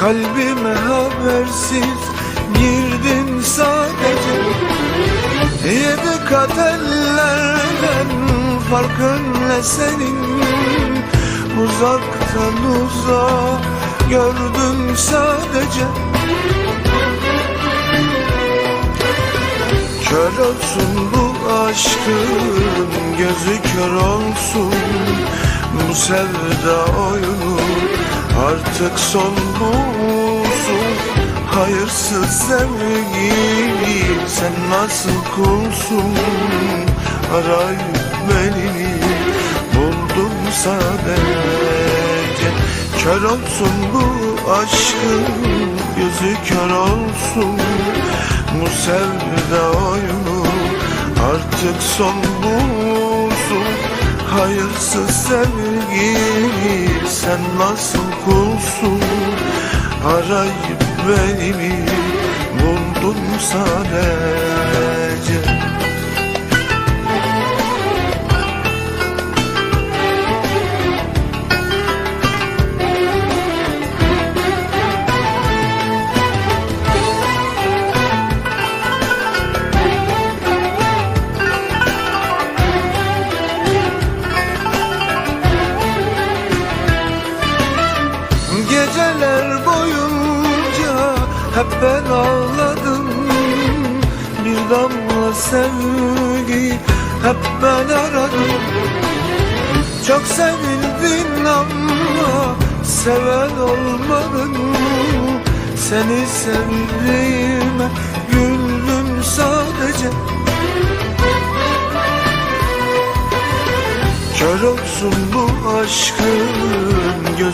Kalbime habersiz girdin sadece. Yedi kat ellerden farkın ne senin. Uzaktan uzağa gördüm sadece. Kör olsun bu aşkın gözü kör olsun. Bu sevda oyunu artık son bulsun Hayırsız sevgi sen nasıl kulsun? Arayıp beni. Buldum sadece. Kör olsun bu aşkın gözü kör olsun. Bu sevda oyunu artık son bulsun Hayırsız sevgi sen nasıl kulsun? Arayıp beni buldum sadece Geceler boyunca hep ben ağladım. Bir damla sevgi hep ben aradım. Çok sevildin ama seven olmadın Seni sevdiğime güldüm sadece. Kör olsun bu aşkın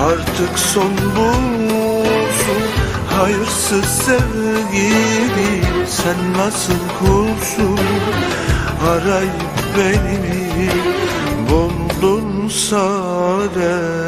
artık son bulsun Hayırsız sevgili sen nasıl kulsun Arayıp beni buldun sadece